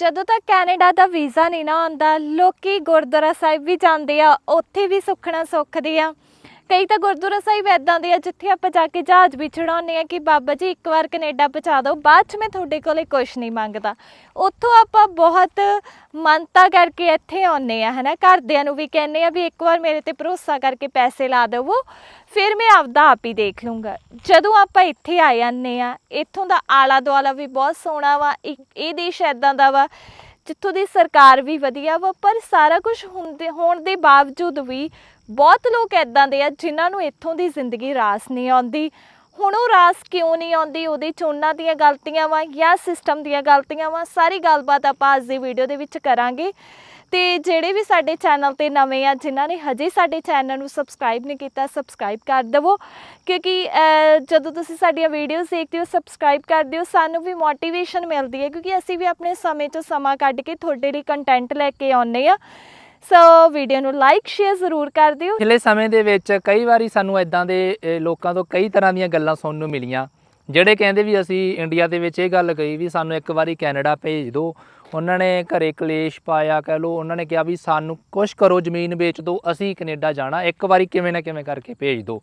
ਜਦੋਂ ਤੱਕ ਕੈਨੇਡਾ ਦਾ ਵੀਜ਼ਾ ਨਹੀਂ ਨਾ ਆਉਂਦਾ, ਲੋਕੀ ਗੁਰਦੁਆਰਾ ਸਾਹਿਬ ਵੀ ਜਾਂਦੇ ਆ, ਉੱਥੇ ਵੀ ਸੁੱਖਣਾ ਸੁੱਖਦੇ ਆ। ਕਈ ਤਾਂ ਗੁਰਦੁਆਰਾ ਸਾਹਿਬ ਐਦਾਂ ਦੇ ਆ ਜਿੱਥੇ ਆਪਾਂ ਜਾ ਕੇ ਜਹਾਜ਼ ਵੀ ਚੜਾਉਂਦੇ ਆ ਕਿ ਬਾਬਾ ਜੀ ਇੱਕ ਵਾਰ ਕੈਨੇਡਾ ਪਹੁੰਚਾ ਦਿਓ, ਬਾਅਦ ਚ ਮੈਂ ਤੁਹਾਡੇ ਕੋਲੇ ਕੁਝ ਨਹੀਂ ਮੰਗਦਾ। ਉੱਥੋਂ ਆਪਾਂ ਬਹੁਤ ਮੰਨਤਾ ਕਰਕੇ ਇੱਥੇ ਆਉਂਦੇ ਆ ਹਨਾ? ਘਰਦਿਆਂ ਨੂੰ ਵੀ ਕਹਿੰਦੇ ਆ ਵੀ ਇੱਕ ਵਾਰ ਮੇਰੇ ਤੇ ਭਰੋਸਾ ਕਰਕੇ ਪੈਸੇ ਲਾ ਦੇਵੋ, ਫਿਰ ਮੈਂ ਆਪਦਾ ਆਪ ਹੀ ਦੇਖ ਲੂੰਗਾ। ਜਦੋਂ ਆਪਾਂ ਇੱਥੇ ਆ ਜਾਂਦੇ ਆ ਇੱਥੋਂ ਦਾ ਆਲਾ ਦੁਆਲਾ ਵੀ ਬਹੁਤ ਸੋਹਣਾ ਵਾ ਇੱਕ ਇਹ ਦੇਸ਼ ਐਦਾਂ ਦਾ ਵਾ ਜਿੱਥੋਂ ਦੀ ਸਰਕਾਰ ਵੀ ਵਧੀਆ ਵਾ, ਪਰ ਸਾਰਾ ਕੁਝ ਹੁੰਦੇ, ਹੋਣ ਦੇ ਬਾਵਜੂਦ ਵੀ ਬਹੁਤ ਲੋਕ ਐਦਾਂ ਦੇ ਆ ਜਿਨ੍ਹਾਂ ਨੂੰ ਇੱਥੋਂ ਦੀ ਜ਼ਿੰਦਗੀ ਰਾਸ ਨਹੀਂ ਆਉਂਦੀ। ਹੁਣ ਉਹ ਰਾਸ ਕਿਉਂ ਨਹੀਂ ਆਉਂਦੀ? ਉਹਦੇ ਚੋਣਾਂ ਦੀਆਂ ਗਲਤੀਆਂ ਵਾ ਜਾਂ ਸਿਸਟਮ ਦੀਆਂ ਗਲਤੀਆਂ ਵਾ? ਸਾਰੀ ਗੱਲਬਾਤ ਆਪਾਂ ਅੱਜ ਦੀ ਵੀਡੀਓ ਦੇ ਵਿੱਚ ਕਰਾਂਗੇ। ਤੇ ਜਿਹੜੇ ਵੀ ਸਾਡੇ ਚੈਨਲ ਤੇ ਨਵੇਂ ਆ, ਜਿਨ੍ਹਾਂ ਨੇ ਹਜੇ ਸਾਡੇ ਚੈਨਲ ਨੂੰ ਸਬਸਕ੍ਰਾਈਬ ਨਹੀਂ ਕੀਤਾ ਸਬਸਕ੍ਰਾਈਬ ਕਰ ਦੇਵੋ। ਕਿਉਂਕਿ ਜਦੋਂ ਤੁਸੀਂ ਸਾਡੀਆਂ ਵੀਡੀਓਜ਼ ਦੇਖਦੇ ਹੋ ਸਬਸਕ੍ਰਾਈਬ ਕਰਦੇ ਹੋ ਸਾਨੂੰ ਵੀ ਮੋਟੀਵੇਸ਼ਨ ਮਿਲਦੀ ਹੈ, ਕਿਉਂਕਿ ਅਸੀਂ ਵੀ ਆਪਣੇ ਸਮੇਂ 'ਚੋਂ ਸਮਾਂ ਕੱਢ ਕੇ ਤੁਹਾਡੇ ਲਈ ਕੰਟੈਂਟ ਲੈ ਕੇ ਆਉਂਦੇ ਆ ਸੋ ਵੀਡੀਓ ਨੂੰ ਲਾਈਕ ਸ਼ੇਅਰ ਜ਼ਰੂਰ ਕਰ ਦਿਓ। ਪਿਛਲੇ ਸਮੇਂ ਦੇ ਵਿੱਚ ਕਈ ਵਾਰੀ ਸਾਨੂੰ ਇਦਾਂ ਦੇ ਲੋਕਾਂ ਤੋਂ ਕਈ ਤਰ੍ਹਾਂ ਦੀਆਂ ਗੱਲਾਂ ਸੁਣਨ ਨੂੰ ਮਿਲੀਆਂ। ਜਿਹੜੇ ਕਹਿੰਦੇ ਵੀ ਅਸੀਂ ਇੰਡੀਆ ਦੇ ਵਿੱਚ ਇਹ ਗੱਲ ਕਹੀ ਵੀ ਸਾਨੂੰ ਇੱਕ ਵਾਰੀ ਕੈਨੇਡਾ ਭੇਜ ਦਿਓ। ਉਹਨਾਂ ਨੇ ਘਰੇ ਕਲੇਸ਼ ਪਾਇਆ, ਕਹਿ ਲਓ, ਉਹਨਾਂ ਨੇ ਕਿਹਾ ਵੀ ਸਾਨੂੰ ਕੁਛ ਕਰੋ, ਜ਼ਮੀਨ ਵੇਚ ਦਿਓ, ਅਸੀਂ ਕੈਨੇਡਾ ਜਾਣਾ, ਇੱਕ ਵਾਰੀ ਕਿਵੇਂ ਨਾ ਕਿਵੇਂ ਕਰਕੇ ਭੇਜ ਦਿਓ।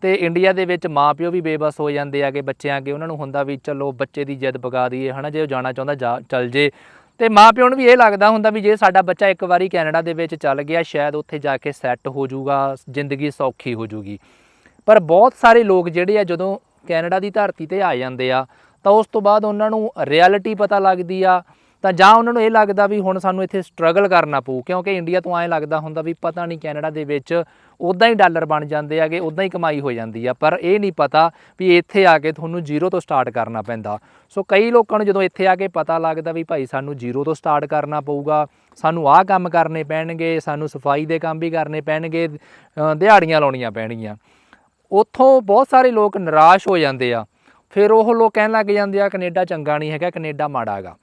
ਤੇ ਇੰਡੀਆ ਦੇ ਵਿੱਚ ਮਾਪਿਓ ਵੀ ਬੇਬਸ ਹੋ ਜਾਂਦੇ ਆਗੇ, ਬੱਚਿਆਂ ਅੱਗੇ, ਉਹਨਾਂ ਨੂੰ ਹੁੰਦਾ ਵੀ ਚਲੋ ਬੱਚੇ ਦੀ ਜਿੱਦ ਪਗਾ ਦਈਏ, ਹਨਾ, ਜੇ ਉਹ ਜਾਣਾ ਚਾਹੁੰਦਾ ਜਾ, ਚੱਲ ਜੇ। ਤੇ ਮਾਪਿਓ ਨੂੰ ਵੀ ਇਹ ਲੱਗਦਾ ਹੁੰਦਾ ਵੀ ਜੇ ਸਾਡਾ ਬੱਚਾ ਇੱਕ ਵਾਰੀ ਕੈਨੇਡਾ ਦੇ ਵਿੱਚ ਚੱਲ ਗਿਆ, ਸ਼ਾਇਦ ਉੱਥੇ ਜਾ ਕੇ ਸੈੱਟ ਹੋ ਜਾਊਗਾ, ਜ਼ਿੰਦਗੀ ਸੌਖੀ ਹੋ ਜਾਊਗੀ। ਪਰ ਬਹੁਤ ਸਾਰੇ ਲੋਕ ਜਿਹੜੇ ਆ ਜਦੋਂ ਕੈਨੇਡਾ ਦੀ ਧਰਤੀ ਤੇ ਆ ਜਾਂਦੇ ਆ, ਤਾਂ ਉਸ ਤੋਂ ਬਾਅਦ ਉਹਨਾਂ ਨੂੰ ਰਿਐਲਿਟੀ ਪਤਾ ਲੱਗਦੀ ਆ, ਤਾਂ ਜਾਂ ਉਹਨਾਂ ਨੂੰ ਇਹ ਲੱਗਦਾ ਵੀ ਹੁਣ ਸਾਨੂੰ ਇੱਥੇ ਸਟਰਗਲ ਕਰਨਾ ਪਊ, ਕਿਉਂਕਿ ਇੰਡੀਆ ਤੋਂ ਐਂ ਲੱਗਦਾ ਹੁੰਦਾ ਵੀ ਪਤਾ ਨਹੀਂ ਕੈਨੇਡਾ ਦੇ ਵਿੱਚ ਉਦਾਂ ਹੀ ਡਾਲਰ ਬਣ ਜਾਂਦੇ ਆਗੇ ਉਦਾਂ ਹੀ ਕਮਾਈ ਹੋ ਜਾਂਦੀ ਆ, ਪਰ ਇਹ ਨਹੀਂ ਪਤਾ ਵੀ ਇੱਥੇ ਆ ਕੇ ਤੁਹਾਨੂੰ ਜ਼ੀਰੋ ਤੋਂ ਸਟਾਰਟ ਕਰਨਾ ਪੈਂਦਾ। ਸੋ ਕਈ ਲੋਕਾਂ ਨੂੰ ਜਦੋਂ ਇੱਥੇ ਆ ਕੇ ਪਤਾ ਲੱਗਦਾ ਵੀ ਭਾਈ ਸਾਨੂੰ ਜ਼ੀਰੋ ਤੋਂ ਸਟਾਰਟ ਕਰਨਾ ਪਊਗਾ, ਸਾਨੂੰ ਆਹ ਕੰਮ ਕਰਨੇ ਪੈਣਗੇ, ਸਾਨੂੰ ਸਫ਼ਾਈ ਦੇ ਕੰਮ ਵੀ ਕਰਨੇ ਪੈਣਗੇ ਦਿਹਾੜੀਆਂ ਲਾਉਣੀਆਂ ਪੈਣਗੀਆਂ। ਉੱਥੋਂ ਬਹੁਤ ਸਾਰੇ ਲੋਕ ਨਿਰਾਸ਼ ਹੋ ਜਾਂਦੇ ਆ। ਫਿਰ ਉਹ ਲੋਕ ਕਹਿਣ ਲੱਗ ਜਾਂਦੇ ਆ, ਕੈਨੇਡਾ ਚੰਗਾ ਨਹੀਂ ਹੈਗਾ, ਕੈਨੇਡਾ ਮਾੜਾ ਹੈਗਾ।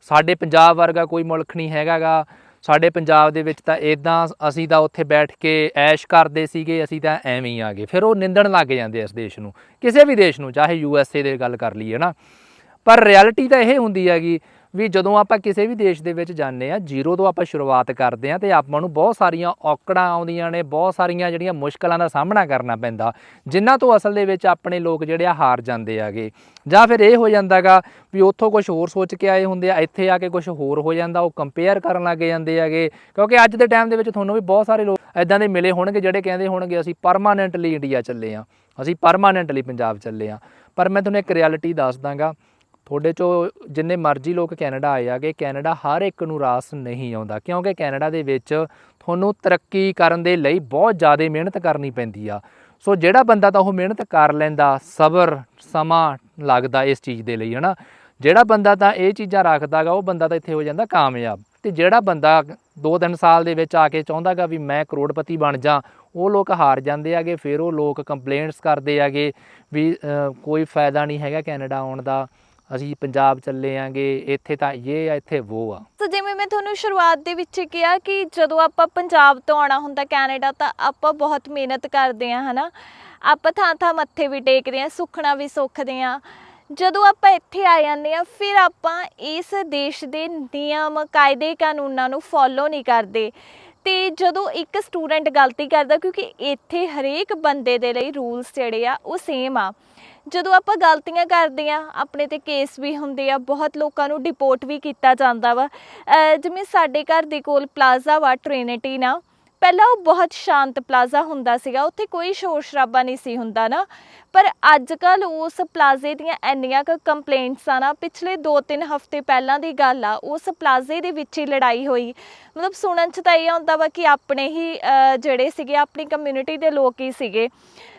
ਸਾਡੇ ਪੰਜਾਬ ਵਰਗਾ ਕੋਈ ਮੁਲਕ ਨਹੀਂ ਹੈਗਾਗਾ ਸਾਡੇ ਪੰਜਾਬ ਦੇ ਵਿੱਚ ਤਾਂ ਇਦਾਂ ਅਸੀਂ ਤਾਂ ਉੱਥੇ ਬੈਠ ਕੇ ਐਸ਼ ਕਰਦੇ ਸੀਗੇ, ਅਸੀਂ ਤਾਂ ਐਵੇਂ ਹੀ ਆ ਗਏ। ਫਿਰ ਉਹ ਨਿੰਦਣ ਲੱਗ ਜਾਂਦੇ ਇਸ ਦੇਸ਼ ਨੂੰ। ਕਿਸੇ ਵੀ ਦੇਸ਼ ਨੂੰ, ਚਾਹੇ ਯੂ ਐਸ ਏ ਦੇ ਗੱਲ ਕਰ ਲਈਏ ਨਾ। ਪਰ ਰਿਐਲਿਟੀ ਤਾਂ ਇਹ ਹੁੰਦੀ ਹੈਗੀ ਵੀ ਜਦੋਂ ਆਪਾਂ ਕਿਸੇ ਵੀ ਦੇਸ਼ ਦੇ ਵਿੱਚ ਜਾਂਦੇ ਆ ਜ਼ੀਰੋ ਤੋਂ ਆਪਾਂ ਸ਼ੁਰੂਆਤ ਕਰਦੇ ਆ ਤੇ ਆਪਾਂ ਨੂੰ ਬਹੁਤ ਸਾਰੀਆਂ ਔਕੜਾਂ ਆਉਂਦੀਆਂ ਨੇ, ਬਹੁਤ ਸਾਰੀਆਂ ਜਿਹੜੀਆਂ ਮੁਸ਼ਕਲਾਂ ਦਾ ਸਾਹਮਣਾ ਕਰਨਾ ਪੈਂਦਾ, ਜਿਨ੍ਹਾਂ ਤੋਂ ਅਸਲ ਦੇ ਵਿੱਚ ਆਪਣੇ ਲੋਕ ਜਿਹੜੇ ਆ ਹਾਰ ਜਾਂਦੇ ਆਗੇ। ਜਾਂ ਫਿਰ ਇਹ ਹੋ ਜਾਂਦਾਗਾ ਵੀ ਉੱਥੋਂ ਕੁਝ ਹੋਰ ਸੋਚ ਕੇ ਆਏ ਹੁੰਦੇ ਆ, ਇੱਥੇ ਆ ਕੇ ਕੁਝ ਹੋਰ ਹੋ ਜਾਂਦਾ, ਉਹ ਕੰਪੇਅਰ ਕਰਨ ਲੱਗ ਜਾਂਦੇ ਆਗੇ, ਕਿਉਂਕਿ ਅੱਜ ਦੇ ਟਾਈਮ ਦੇ ਵਿੱਚ ਤੁਹਾਨੂੰ ਵੀ ਬਹੁਤ ਸਾਰੇ ਲੋਕ ਐਦਾਂ ਦੇ ਮਿਲੇ ਹੋਣਗੇ ਜਿਹੜੇ ਕਹਿੰਦੇ ਹੋਣਗੇ, ਅਸੀਂ ਪਰਮਾਨੈਂਟਲੀ ਇੰਡੀਆ ਚੱਲੇ ਆ ਅਸੀਂ ਪਰਮਾਨੈਂਟਲੀ ਪੰਜਾਬ ਚੱਲੇ ਆ ਪਰ ਮੈਂ ਤੁਹਾਨੂੰ ਇੱਕ ਰਿਐਲਿਟੀ ਦੱਸ ਦਾਂਗਾ ਤੁਹਾਡੇ ਚੋਂ ਜਿੰਨੇ ਮਰਜ਼ੀ ਲੋਕ ਕੈਨੇਡਾ ਆਏ ਆਗੇ ਕੈਨੇਡਾ ਹਰ ਇੱਕ ਨੂੰ ਰਾਸ ਨਹੀਂ ਆਉਂਦਾ, ਕਿਉਂਕਿ ਕੈਨੇਡਾ ਦੇ ਵਿੱਚ ਤੁਹਾਨੂੰ ਤਰੱਕੀ ਕਰਨ ਦੇ ਲਈ ਬਹੁਤ ਜ਼ਿਆਦਾ ਮਿਹਨਤ ਕਰਨੀ ਪੈਂਦੀ ਆ। ਸੋ ਜਿਹੜਾ ਬੰਦਾ ਤਾਂ ਉਹ ਮਿਹਨਤ ਕਰ ਲੈਂਦਾ, ਸਬਰ, ਸਮਾਂ ਲੱਗਦਾ ਇਸ ਚੀਜ਼ ਦੇ ਲਈ, ਹਨਾ? ਜਿਹੜਾ ਬੰਦਾ ਤਾਂ ਇਹ ਚੀਜ਼ਾਂ ਰੱਖਦਾਗਾ ਉਹ ਬੰਦਾ ਤਾਂ ਇੱਥੇ ਹੋ ਜਾਂਦਾ ਕਾਮਯਾਬ। ਤੇ ਜਿਹੜਾ ਬੰਦਾ 2-3 ਸਾਲ ਦੇ ਵਿੱਚ ਆ ਕੇ ਚਾਹੁੰਦਾਗਾ ਵੀ ਮੈਂ ਕਰੋੜਪਤੀ ਬਣ ਜਾ, ਉਹ ਲੋਕ ਹਾਰ ਜਾਂਦੇ ਆਗੇ ਫਿਰ ਉਹ ਲੋਕ ਕੰਪਲੇਂਟਸ ਕਰਦੇ ਆਗੇ ਵੀ ਕੋਈ ਫਾਇਦਾ ਨਹੀਂ ਹੈਗਾ ਕੈਨੇਡਾ ਆਉਣ ਦਾ। ਅਸੀਂ ਪੰਜਾਬ ਚੱਲੇ ਆਂਗੇ, ਇੱਥੇ ਤਾਂ ਇਹ ਆ, ਇੱਥੇ ਉਹ ਆ। ਸੋ ਜਿਵੇਂ ਮੈਂ ਤੁਹਾਨੂੰ ਸ਼ੁਰੂਆਤ ਦੇ ਵਿੱਚ ਕਿਹਾ ਕਿ ਜਦੋਂ ਆਪਾਂ ਪੰਜਾਬ ਤੋਂ ਆਉਣਾ ਹੁੰਦਾ ਕੈਨੇਡਾ, ਤਾਂ ਆਪਾਂ ਬਹੁਤ ਮਿਹਨਤ ਕਰਦੇ ਆ, ਹਨਾ? ਆਪਾਂ ਥਾਂ ਥਾਂ ਮੱਥੇ ਵੀ ਟੇਕਦੇ ਆ, ਸੁੱਖਣਾ ਵੀ ਸੁੱਖਦੇ ਆ। ਜਦੋਂ ਆਪਾਂ ਇੱਥੇ ਆ ਜਾਂਦੇ ਆ, ਫਿਰ ਆਪਾਂ ਇਸ ਦੇਸ਼ ਦੇ ਨਿਯਮ, ਕਾਇਦੇ, ਕਾਨੂੰਨਾਂ ਨੂੰ ਫੋਲੋ ਨਹੀਂ ਕਰਦੇ। ਤੇ ਜਦੋਂ ਇੱਕ ਸਟੂਡੈਂਟ ਗਲਤੀ ਕਰਦਾ, ਕਿਉਂਕਿ ਇੱਥੇ ਹਰੇਕ ਬੰਦੇ ਦੇ ਲਈ ਰੂਲਸ ਜਿਹੜੇ ਆ, ਉਹ ਸੇਮ ਆ। ਜਦੋਂ ਆਪਾਂ ਗਲਤੀਆਂ ਕਰਦੇ ਆ ਆਪਣੇ ਤੇ ਕੇਸ ਵੀ ਹੁੰਦੇ ਆ, ਬਹੁਤ ਲੋਕਾਂ ਨੂੰ ਡਿਪੋਰਟ ਵੀ ਕੀਤਾ ਜਾਂਦਾ ਵਾ। ਜਿਵੇਂ ਸਾਡੇ ਘਰ ਦੇ ਕੋਲ ਪਲਾਜ਼ਾ ਵਾ ਟ੍ਰਿਨਿਟੀ ਨਾ, ਪਹਿਲਾਂ ਉਹ ਬਹੁਤ ਸ਼ਾਂਤ ਪਲਾਜ਼ਾ ਹੁੰਦਾ ਸੀਗਾ, ਉੱਥੇ ਕੋਈ ਸ਼ੋਰ ਸ਼ਰਾਬਾ ਨਹੀਂ ਸੀ ਹੁੰਦਾ ਨਾ। ਪਰ ਅੱਜ ਕੱਲ ਉਸ ਪਲਾਜ਼ੇ ਦੀਆਂ ਇੰਨੀਆਂ ਕੁ ਕੰਪਲੇਂਟਸ ਆ ਨਾ, ਪਿਛਲੇ 2-3 ਹਫ਼ਤੇ ਪਹਿਲਾਂ ਦੀ ਗੱਲ ਆ, ਉਸ ਪਲਾਜ਼ੇ ਦੇ ਵਿੱਚ ਹੀ ਲੜਾਈ ਹੋਈ। ਮਤਲਬ ਸੁਣਨ ਚ ਤਾਂ ਇਹ ਆਉਂਦਾ ਵਾ ਕਿ ਆਪਣੇ ਹੀ ਜਿਹੜੇ ਸੀਗੇ, ਆਪਣੀ ਕਮਿਊਨਿਟੀ ਦੇ ਲੋਕ ਹੀ ਸੀਗੇ।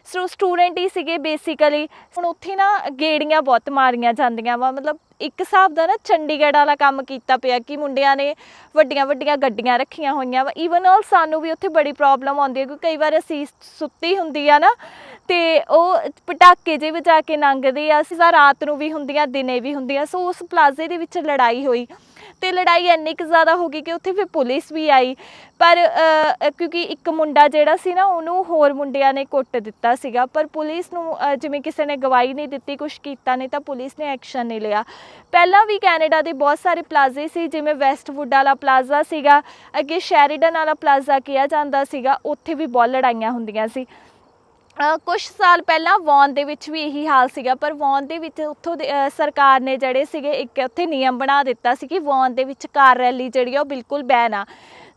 ਸੋ ਸਟੂਡੈਂਟ ਹੀ ਸੀਗੇ ਬੇਸਿਕਲੀ ਹੁਣ ਉੱਥੇ ਨਾ ਗੇੜੀਆਂ ਬਹੁਤ ਮਾਰੀਆਂ ਜਾਂਦੀਆਂ ਵਾ। ਮਤਲਬ ਇੱਕ ਹਿਸਾਬ ਦਾ ਨਾ ਚੰਡੀਗੜ੍ਹ ਵਾਲਾ ਕੰਮ ਕੀਤਾ ਪਿਆ ਕਿ ਮੁੰਡਿਆਂ ਨੇ ਵੱਡੀਆਂ ਵੱਡੀਆਂ ਗੱਡੀਆਂ ਰੱਖੀਆਂ ਹੋਈਆਂ ਵਾ। ਈਵਨ ਆਲ ਸਾਨੂੰ ਵੀ ਉੱਥੇ ਬੜੀ ਪ੍ਰੋਬਲਮ ਆਉਂਦੀ ਹੈ, ਕਿਉਂਕਿ ਕਈ ਵਾਰ ਅਸੀਂ ਸੁੱਤੀ ਹੁੰਦੀ ਆ ਨਾ, ਤੇ ਉਹ ਪਟਾਕੇ ਜੇ ਵਜਾ ਕੇ ਲੰਘਦੇ ਆ। ਅਸੀਂ ਰਾਤ ਨੂੰ ਵੀ ਹੁੰਦੀਆਂ, ਦਿਨੇ ਵੀ ਹੁੰਦੀਆਂ। ਸੋ ਉਸ ਪਲਾਜ਼ੇ ਦੇ ਵਿੱਚ ਲੜਾਈ ਹੋਈ। ਤੇ ਲੜਾਈ ਇੰਨੀ ਕੁ ਜ਼ਿਆਦਾ ਹੋ ਗਈ ਕਿ ਉੱਥੇ ਫਿਰ ਪੁਲਿਸ ਵੀ ਆਈ। ਪਰ ਕਿਉਂਕਿ ਇੱਕ ਮੁੰਡਾ ਜਿਹੜਾ ਸੀ ਨਾ, ਉਹਨੂੰ ਹੋਰ ਮੁੰਡਿਆਂ ਨੇ ਕੁੱਟ ਦਿੱਤਾ ਸੀਗਾ। ਪਰ ਪੁਲਿਸ ਨੂੰ ਜਿਵੇਂ ਕਿਸੇ ਨੇ ਗਵਾਹੀ ਨਹੀਂ ਦਿੱਤੀ ਕੁਝ ਕੀਤਾ ਨਹੀਂ, ਤਾਂ ਪੁਲਿਸ ਨੇ ਐਕਸ਼ਨ ਨਹੀਂ ਲਿਆ। ਪਹਿਲਾਂ ਵੀ ਕੈਨੇਡਾ ਦੇ ਬਹੁਤ ਸਾਰੇ ਪਲਾਜ਼ੇ ਸੀ, ਜਿਵੇਂ ਵੈਸਟਵੁੱਡ ਵਾਲਾ ਪਲਾਜ਼ਾ ਸੀਗਾ, ਅੱਗੇ ਸ਼ੈਰੀਡਨ ਵਾਲਾ ਪਲਾਜ਼ਾ ਕਿਹਾ ਜਾਂਦਾ ਸੀਗਾ, ਉੱਥੇ ਵੀ ਬਹੁਤ ਲੜਾਈਆਂ ਹੁੰਦੀਆਂ ਸੀ। ਕੁਝ ਸਾਲ ਪਹਿਲਾਂ ਵੌਨ ਦੇ ਵਿੱਚ ਵੀ ਇਹੀ ਹਾਲ ਸੀਗਾ, ਪਰ ਵੌਨ ਦੇ ਵਿੱਚ ਉੱਥੋਂ ਦੇ ਸਰਕਾਰ ਨੇ ਜਿਹੜੇ ਸੀਗੇ ਇੱਕ ਉੱਥੇ ਨਿਯਮ ਬਣਾ ਦਿੱਤਾ ਸੀ ਕਿ ਵੌਨ ਦੇ ਵਿੱਚ ਕਾਰ ਰੈਲੀ ਜਿਹੜੀ ਆ ਉਹ ਬਿਲਕੁਲ ਬੈਨ ਆ।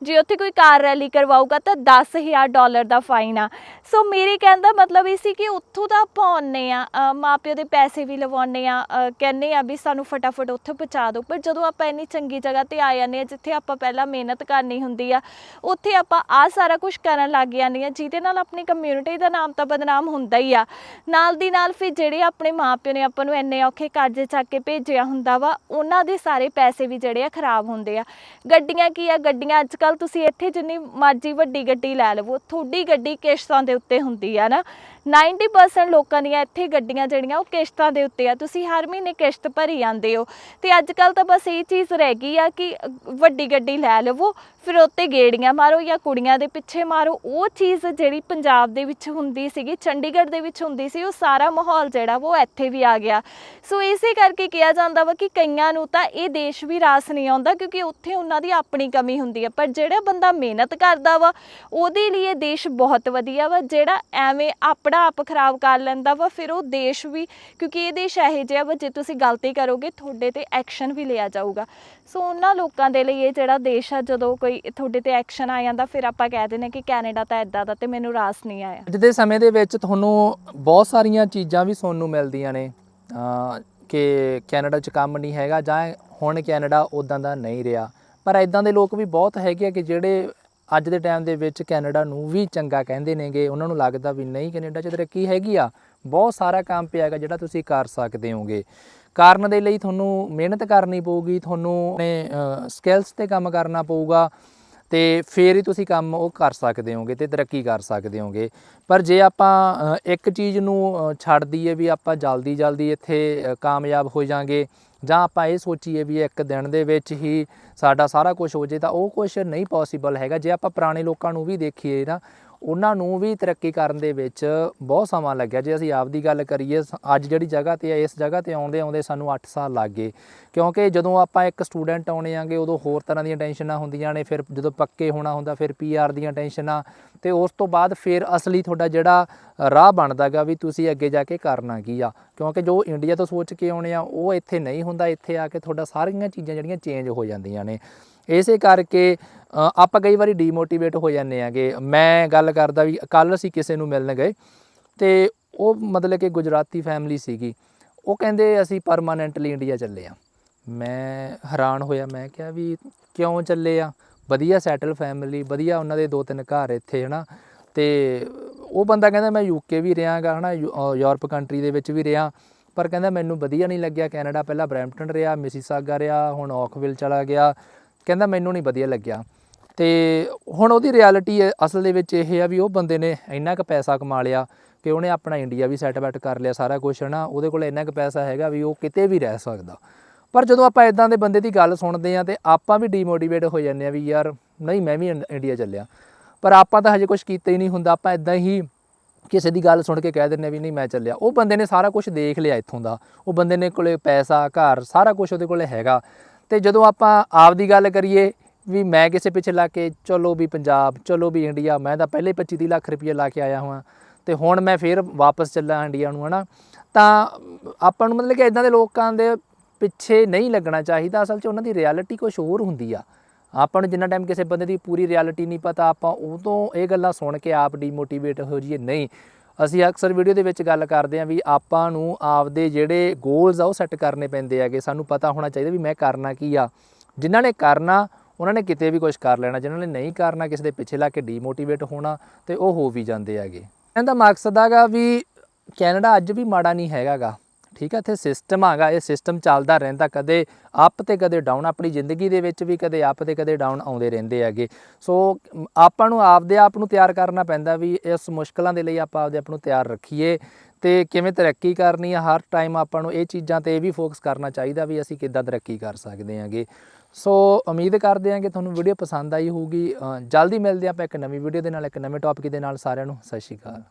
ਜੇ ਉੱਥੇ ਕੋਈ ਕਾਰ ਰੈਲੀ ਕਰਵਾਊਗਾ ਤਾਂ 10000 ਡਾਲਰ ਦਾ ਫਾਈਨ ਆ। ਸੋ ਮੇਰੇ ਕਹਿਣ ਦਾ ਮਤਲਬ ਇਹ ਸੀ ਕਿ ਉੱਥੋਂ ਦਾ ਆਪਾਂ ਆਉਂਦੇ ਆ ਅ, ਮਾਪਿਓ ਦੇ ਪੈਸੇ ਵੀ ਲਵਾਉਂਦੇ ਆ ਅ, ਕਹਿੰਦੇ ਆ ਵੀ ਸਾਨੂੰ ਫਟਾਫਟ ਉੱਥੇ ਪਹੁੰਚਾ ਦਿਓ। ਪਰ ਜਦੋਂ ਆਪਾਂ ਇੰਨੀ ਚੰਗੀ ਜਗ੍ਹਾ ਤੇ ਆ ਜਾਂਦੇ ਆ ਜਿੱਥੇ ਆਪਾਂ ਪਹਿਲਾਂ ਮਿਹਨਤ ਕਰਨੀ ਹੁੰਦੀ ਆ ਉੱਥੇ ਆਪਾਂ ਆ ਸਾਰਾ ਕੁਝ ਕਰਨ ਲੱਗ ਜਾਂਦੇ ਆ ਜਿਹਦੇ ਨਾਲ ਆਪਣੀ ਕਮਿਊਨਿਟੀ ਦਾ ਨਾਮ ਤਾਂ ਬਦਨਾਮ ਹੁੰਦਾ ਹੀ ਆ। ਨਾਲ ਦੀ ਨਾਲ ਫਿਰ ਜਿਹੜੇ ਆਪਣੇ ਮਾਪਿਓ ਨੇ ਆਪਾਂ ਨੂੰ ਇੰਨੇ ਔਖੇ ਕਰਜ਼ੇ ਚੱਕ ਕੇ ਭੇਜਿਆ ਹੁੰਦਾ ਵਾ ਉਹਨਾਂ ਦੇ ਸਾਰੇ ਪੈਸੇ ਵੀ ਜਿਹੜੇ ਆ ਖਰਾਬ ਹੁੰਦੇ ਆ। ਗੱਡੀਆਂ ਕੀ ਆ ਗੱਡੀਆਂ ਅੱਜ ਕੱਲ ਤੁਸੀਂ ਇੱਥੇ ਜਿੰਨੀ ਮਰਜ਼ੀ ਵੱਡੀ ਗੱਡੀ ਲੈ ਲਵੋ, ਤੁਹਾਡੀ ਗੱਡੀ ਕਿਸ਼ਤਾਂ ਦੇ ਉੱਤੇ ਹੁੰਦੀ ਆ ਨਾ। 90% ਲੋਕਾਂ ਦੀਆਂ ਇੱਥੇ ਗੱਡੀਆਂ ਜਿਹੜੀਆਂ, ਉਹ ਕਿਸ਼ਤਾਂ ਦੇ ਉੱਤੇ ਆ। ਤੁਸੀਂ ਹਰ ਮਹੀਨੇ ਕਿਸ਼ਤ ਭਰੀ ਜਾਂਦੇ ਹੋ। ਤੇ ਅੱਜ ਕੱਲ ਤਾਂ ਬਸ ਇਹ ਚੀਜ਼ ਰਹਿ ਗਈ ਆ ਕਿ ਵੱਡੀ ਗੱਡੀ ਲੈ ਲਵੋ ਫਿਰ ਉੱਤੇ ਗੇੜੀਆਂ ਮਾਰੋ ਜਾਂ ਕੁੜੀਆਂ ਦੇ ਪਿੱਛੇ ਮਾਰੋ, ਉਹ ਚੀਜ਼ ਜਿਹੜੀ ਪੰਜਾਬ ਦੇ ਵਿੱਚ ਹੁੰਦੀ ਸੀਗੀ, ਚੰਡੀਗੜ੍ਹ ਦੇ ਵਿੱਚ ਹੁੰਦੀ ਸੀ, ਉਹ ਸਾਰਾ ਮਾਹੌਲ ਜਿਹੜਾ ਵਾ ਉਹ ਇੱਥੇ ਵੀ ਆ ਗਿਆ। ਸੋ ਇਸੇ ਕਰਕੇ ਕਿਹਾ ਜਾਂਦਾ ਵਾ ਕਿ ਕਈਆਂ ਨੂੰ ਤਾਂ ਇਹ ਦੇਸ਼ ਵੀ ਰਾਸ ਨਹੀਂ ਆਉਂਦਾ ਕਿਉਂਕਿ ਉੱਥੇ ਉਹਨਾਂ ਦੀ ਆਪਣੀ ਕਮੀ ਹੁੰਦੀ ਹੈ ਪਰ ਜਿਹੜਾ ਬੰਦਾ ਮਿਹਨਤ ਕਰਦਾ ਵਾ, ਉਹਦੇ ਲਈ ਇਹ ਦੇਸ਼ ਬਹੁਤ ਵਧੀਆ ਵਾ, ਜਿਹੜਾ ਐਵੇਂ ਆਪਣਾ ਆਪ ਖਰਾਬ ਕਰ ਲੈਂਦਾ ਵਾ, ਫਿਰ ਉਹ ਦੇਸ਼ ਵੀ, ਕਿਉਂਕਿ ਇਹ ਦੇਸ਼ ਇਹੋ ਜਿਹਾ ਵਾ, ਜੇ ਤੁਸੀਂ ਗਲਤੀ ਕਰੋਗੇ, ਤੁਹਾਡੇ ਤੇ ਐਕਸ਼ਨ ਵੀ ਲਿਆ ਜਾਊਗਾ। ਸੋ ਉਹਨਾਂ ਲੋਕਾਂ ਦੇ ਲਈ ਇਹ ਜਿਹੜਾ ਦੇਸ਼ ਆ, ਜਦੋਂ ਕੋਈ ਤੁਹਾਡੇ ਤੇ ਐਕਸ਼ਨ ਆ ਜਾਂਦਾ, ਫਿਰ ਆਪਾਂ ਕਹਿ ਦਿੰਦੇ ਕਿ ਕੈਨੇਡਾ ਤਾਂ ਇਦਾਂ ਦਾ ਤੇ ਮੈਨੂੰ ਰਾਸ ਨਹੀਂ ਆਇਆ। ਅੱਜ ਦੇ ਸਮੇਂ ਦੇ ਵਿੱਚ ਤੁਹਾਨੂੰ ਬਹੁਤ ਸਾਰੀਆਂ ਚੀਜ਼ਾਂ ਵੀ ਸੁਣਨ ਨੂੰ ਮਿਲਦੀਆਂ ਨੇ ਕਿ ਕੈਨੇਡਾ 'ਚ ਕੰਮ ਨਹੀਂ ਹੈਗਾ ਜਾਂ ਹੁਣ ਕੈਨੇਡਾ ਉਦਾਂ ਦਾ ਨਹੀਂ ਰਿਹਾ। ਪਰ ਇਦਾਂ ਦੇ ਲੋਕ ਵੀ ਬਹੁਤ ਹੈਗੇ ਆ ਕਿ ਜਿਹੜੇ ਅੱਜ ਦੇ ਟਾਈਮ ਦੇ ਵਿੱਚ ਕੈਨੇਡਾ ਨੂੰ ਵੀ ਚੰਗਾ ਕਹਿੰਦੇ ਨੇਗੇ, ਉਹਨਾਂ ਨੂੰ ਲੱਗਦਾ ਵੀ ਨਹੀਂ ਕੈਨੇਡਾ 'ਚ ਤਰੱਕੀ ਹੈਗੀ ਆ। ਬਹੁਤ ਸਾਰਾ ਕੰਮ ਪਿਆ ਹੈਗਾ ਜਿਹੜਾ ਤੁਸੀਂ ਕਰ ਸਕਦੇ ਹੋਗੇ। ਕਾਰਨ ਦੇ ਲਈ ਤੁਹਾਨੂੰ ਮਿਹਨਤ ਕਰਨੀ ਪਊਗੀ, ਤੁਹਾਨੂੰ ਆਪਣੇ ਸਕਿੱਲਸ ਤੇ ਕੰਮ ਕਰਨਾ ਪਊਗਾ ਤੇ ਫੇਰ ਹੀ ਤੁਸੀਂ ਕੰਮ ਉਹ ਕਰ ਸਕਦੇ ਹੋਗੇ ਤੇ ਤਰੱਕੀ ਕਰ ਸਕਦੇ ਹੋਗੇ। ਪਰ ਜੇ ਆਪਾਂ ਇੱਕ ਚੀਜ਼ ਨੂੰ ਛੱਡ ਦਈਏ ਵੀ ਆਪਾਂ ਜਲਦੀ ਜਲਦੀ ਇੱਥੇ ਕਾਮਯਾਬ ਹੋ ਜਾਾਂਗੇ ਜਾਂ ਆਪਾਂ ਇਹ ਸੋਚੀਏ ਵੀ ਇੱਕ ਦਿਨ ਦੇ ਵਿੱਚ ਹੀ ਸਾਡਾ ਸਾਰਾ ਕੁਝ ਹੋ ਜੇ ਤਾਂ ਉਹ ਕੁਝ ਨਹੀਂ ਪੋਸੀਬਲ ਹੈਗਾ। ਜੇ ਆਪਾਂ ਪੁਰਾਣੇ ਲੋਕਾਂ ਨੂੰ ਵੀ ਦੇਖੀਏ ਨਾ ਉਹਨਾਂ ਨੂੰ ਵੀ ਤਰੱਕੀ ਕਰਨ ਦੇ ਵਿੱਚ ਬਹੁਤ ਸਮਾਂ ਲੱਗਿਆ। ਜੇ ਅਸੀਂ ਆਪ ਦੀ ਗੱਲ ਕਰੀਏ, ਸ- ਅੱਜ ਜਿਹੜੀ ਜਗ੍ਹਾ ਤੇ ਆ, ਇਸ ਜਗ੍ਹਾ ਤੇ ਆਉਂਦੇ ਆਉਂਦੇ ਸਾਨੂੰ 8 ਸਾਲ ਲੱਗ ਗਏ। ਕਿਉਂਕਿ ਜਦੋਂ ਆਪਾਂ ਇੱਕ ਸਟੂਡੈਂਟ ਆਉਣੇ ਆਂਗੇ, ਉਦੋਂ ਹੋਰ ਤਰ੍ਹਾਂ ਦੀਆਂ ਟੈਨਸ਼ਨਾਂ ਹੁੰਦੀਆਂ ਨੇ, ਫਿਰ ਜਦੋਂ ਪੱਕੇ ਹੋਣਾ ਹੁੰਦਾ, ਫਿਰ ਪੀਆਰ ਦੀਆਂ ਟੈਨਸ਼ਨਾਂ ਤੇ ਉਸ ਤੋਂ ਬਾਅਦ ਫਿਰ ਅਸਲੀ ਤੁਹਾਡਾ ਜਿਹੜਾ ਰਾਹ ਬਣਦਾਗਾ ਵੀ ਤੁਸੀਂ ਅੱਗੇ ਜਾ ਕੇ ਕਰਨਾ ਕੀ ਆ। ਕਿਉਂਕਿ ਜੋ ਇੰਡੀਆ ਤੋਂ ਸੋਚ ਕੇ ਆਉਣੇ ਆ, ਉਹ ਇੱਥੇ ਨਹੀਂ ਹੁੰਦਾ, ਇੱਥੇ ਆ ਕੇ ਤੁਹਾਡਾ ਸਾਰੀਆਂ ਚੀਜ਼ਾਂ ਜਿਹੜੀਆਂ ਚੇਂਜ ਹੋ ਜਾਂਦੀਆਂ ਨੇ। ਇਸੇ ਕਰਕੇ ਆਪਾਂ ਕਈ ਵਾਰੀ ਡੀਮੋਟੀਵੇਟ ਹੋ ਜਾਂਦੇ ਆਗੇ। ਮੈਂ ਗੱਲ ਕਰਦਾ ਵੀ ਕੱਲ ਅਸੀਂ ਕਿਸੇ ਨੂੰ ਮਿਲਣ ਗਏ, ਤੇ ਉਹ ਮਤਲਬ ਕਿ ਗੁਜਰਾਤੀ ਫੈਮਿਲੀ ਸੀਗੀ। ਉਹ ਕਹਿੰਦੇ ਅਸੀਂ ਪਰਮਾਨੈਂਟਲੀ ਇੰਡੀਆ ਚੱਲੇ ਆ। ਮੈਂ ਹੈਰਾਨ ਹੋਇਆ, ਮੈਂ ਕਿਹਾ ਵੀ ਕਿਉਂ ਚੱਲੇ ਆ? ਵਧੀਆ ਸੈਟਲ ਫੈਮਿਲੀ ਵਧੀਆ ਉਹਨਾਂ ਦੇ ਦੋ ਤਿੰਨ ਘਰ ਇੱਥੇ, ਹਨਾ। ਤੇ ਉਹ ਬੰਦਾ ਕਹਿੰਦਾ, ਮੈਂ ਯੂਕੇ ਵੀ ਰਿਹਾਗਾ ਹਨਾ, ਯੂ- ਯੂਰਪ ਕੰਟਰੀ ਦੇ ਵਿੱਚ ਵੀ ਰਿਹਾ। ਪਰ ਕਹਿੰਦਾ, ਮੈਨੂੰ ਵਧੀਆ ਨਹੀਂ ਲੱਗਿਆ, ਕੈਨੇਡਾ ਪਹਿਲਾਂ ਬਰੈਂਪਟਨ ਰਿਹਾ, ਮਿਸੀਸਾਗਾ ਰਿਹਾ, ਹੁਣ ਔਕਵਿਲ ਚਲਾ ਗਿਆ। ਕਹਿੰਦਾ, ਮੈਨੂੰ ਨਹੀਂ ਵਧੀਆ ਲੱਗਿਆ। ਤੇ ਹੁਣ ਉਹਦੀ ਰਿਐਲਿਟੀ ਅਸਲ ਦੇ ਵਿੱਚ ਇਹ ਆ ਵੀ ਉਹ ਬੰਦੇ ਨੇ ਇੰਨਾ ਕੁ ਪੈਸਾ ਕਮਾ ਲਿਆ ਕਿ ਉਹਨੇ ਆਪਣਾ ਇੰਡੀਆ ਵੀ ਸੈੱਟ ਬੈਟ ਕਰ ਲਿਆ ਸਾਰਾ ਕੁਝ ਹਨਾ। ਉਹਦੇ ਕੋਲ ਇੰਨਾ ਕੁ ਪੈਸਾ ਹੈਗਾ ਵੀ ਉਹ ਕਿਤੇ ਵੀ ਰਹਿ ਸਕਦਾ। ਪਰ ਜਦੋਂ ਆਪਾਂ ਇਦਾਂ ਦੇ ਬੰਦੇ ਦੀ ਗੱਲ ਸੁਣਦੇ ਆ ਤੇ ਆਪਾਂ ਵੀ ਡੀਮੋਟੀਵੇਟ ਹੋ ਜਾਂਦੇ ਆ ਵੀ ਯਾਰ ਨਹੀਂ, ਮੈਂ ਵੀ ਇੰ- ਇੰਡੀਆ ਚੱਲਿਆ। ਪਰ ਆਪਾਂ ਤਾਂ ਹਜੇ ਕੁਝ ਕੀਤਾ ਹੀ ਨਹੀਂ ਹੁੰਦਾ, ਆਪਾਂ ਇਦਾਂ ਹੀ ਕਿਸੇ ਦੀ ਗੱਲ ਸੁਣ ਕੇ ਕਹਿ ਦਿੰਦੇ ਆ ਵੀ ਨਹੀਂ, ਮੈਂ ਚੱਲਿਆ। ਉਹ ਬੰਦੇ ਨੇ ਸਾਰਾ ਕੁਝ ਦੇਖ ਲਿਆ ਇੱਥੋਂ ਦਾ। ਉਹ ਬੰਦੇ ਨੇ ਕੋਲੇ ਪੈਸਾ, ਘਰ, ਸਾਰਾ ਕੁਝ ਉਹਦੇ ਕੋਲੇ ਹੈਗਾ। ਤੇ ਜਦੋਂ ਆਪਾਂ ਆਪ ਦੀ ਗੱਲ ਕਰੀਏ ਵੀ ਮੈਂ ਕਿਸੇ ਪਿੱਛੇ ਲਾ ਕੇ ਚਲੋ ਵੀ ਪੰਜਾਬ, ਚਲੋ ਵੀ ਇੰਡੀਆ, ਮੈਂ ਤਾਂ ਪਹਿਲੇ 25 30 ਲੱਖ ਰੁਪਏ ਲਾ ਕੇ ਆਇਆ ਹਾਂ ਤੇ ਹੁਣ ਮੈਂ ਫੇਰ ਵਾਪਸ ਚੱਲਾਂ ਇੰਡੀਆ ਨੂੰ, ਹਨਾ? ਤਾਂ ਆਪਾਂ ਨੂੰ ਮਤਲਬ ਕਿ ਇਦਾਂ ਦੇ ਲੋਕਾਂ ਦੇ ਪਿੱਛੇ ਨਹੀਂ ਲੱਗਣਾ ਚਾਹੀਦਾ, ਅਸਲ 'ਚ ਉਹਨਾਂ ਦੀ ਰਿਐਲਿਟੀ ਕੁਝ ਹੋਰ ਹੁੰਦੀ ਆ। ਆਪਾਂ ਨੂੰ ਜਿੰਨਾ ਟਾਈਮ ਕਿਸੇ ਬੰਦੇ ਦੀ ਪੂਰੀ ਰਿਐਲਿਟੀ ਨਹੀਂ ਪਤਾ, ਆਪਾਂ ਉਦੋਂ ਇਹ ਗੱਲਾਂ ਸੁਣ ਕੇ ਆਪ ਡੀਮੋਟੀਵੇਟ ਹੋ ਜਾਈਏ। ਨਹੀਂ, ਅਸੀਂ ਅਕਸਰ ਵੀਡੀਓ ਦੇ ਵਿੱਚ ਗੱਲ ਕਰਦੇ ਹਾਂ ਵੀ ਆਪਾਂ ਨੂੰ ਆਪਦੇ ਜਿਹੜੇ ਗੋਲਸ ਆ ਉਹ ਸੈੱਟ ਕਰਨੇ ਪੈਂਦੇ ਹੈਗੇ। ਸਾਨੂੰ ਪਤਾ ਹੋਣਾ ਚਾਹੀਦਾ ਵੀ ਮੈਂ ਕਰਨਾ ਕੀ ਆ। ਜਿਨ੍ਹਾਂ ਨੇ ਕਰਨਾ, ਉਹਨਾਂ ਨੇ ਕਿਤੇ ਵੀ ਕੁਝ ਕਰ ਲੈਣਾ। ਜਿਨ੍ਹਾਂ ਨੇ ਨਹੀਂ ਕਰਨਾ, ਕਿਸੇ ਦੇ ਪਿੱਛੇ ਲਾ ਕੇ ਡੀਮੋਟੀਵੇਟ ਹੋਣਾ ਤੇ ਉਹ ਹੋ ਵੀ ਜਾਂਦੇ ਹੈਗੇ। ਇਹਦਾ ਮਕਸਦ ਹੈਗਾ ਵੀ ਕੈਨੇਡਾ ਅੱਜ ਵੀ ਮਾੜਾ ਨਹੀਂ ਹੈਗਾਗਾ। ਠੀਕ ਹੈ, ਇੱਥੇ ਸਿਸਟਮ ਹੈਗਾ, ਇਹ ਸਿਸਟਮ ਚੱਲਦਾ ਰਹਿੰਦਾ, ਕਦੇ ਅਪ ਤੇ ਕਦੇ ਡਾਊਨ ਆਪਣੀ ਜ਼ਿੰਦਗੀ ਦੇ ਵਿੱਚ ਵੀ ਕਦੇ ਅਪ ਤੇ ਕਦੇ ਡਾਊਨ ਆਉਂਦੇ ਰਹਿੰਦੇ ਹੈਗੇ। ਸੋ ਆਪਾਂ ਨੂੰ ਆਪਦੇ ਆਪ ਨੂੰ ਤਿਆਰ ਕਰਨਾ ਪੈਂਦਾ ਵੀ ਇਸ ਮੁਸ਼ਕਲਾਂ ਦੇ ਲਈ ਆਪਾਂ ਆਪਦੇ ਆਪ ਨੂੰ ਤਿਆਰ ਰੱਖੀਏ ਤੇ ਕਿਵੇਂ ਤਰੱਕੀ ਕਰਨੀ ਆ, ਹਰ ਟਾਈਮ ਆਪਾਂ ਨੂੰ ਇਹ ਚੀਜ਼ਾਂ ਤੇ ਵੀ ਫੋਕਸ ਕਰਨਾ ਚਾਹੀਦਾ ਵੀ ਅਸੀਂ ਕਿੱਦਾਂ ਤਰੱਕੀ ਕਰ ਸਕਦੇ ਹਾਂਗੇ। ਸੋ ਉਮੀਦ ਕਰਦੇ ਹਾਂ ਕਿ ਤੁਹਾਨੂੰ ਵੀਡੀਓ ਪਸੰਦ ਆਈ ਹੋਊਗੀ। ਜਲਦੀ ਮਿਲਦੇ ਹਾਂ ਆਪਾਂ ਇੱਕ ਨਵੀਂ ਵੀਡੀਓ ਦੇ ਨਾਲ, ਇੱਕ ਨਵੇਂ ਟੌਪਿਕ ਦੇ ਨਾਲ। ਸਾਰਿਆਂ ਨੂੰ ਸਤਿ ਸ਼੍ਰੀ ਅਕਾਲ।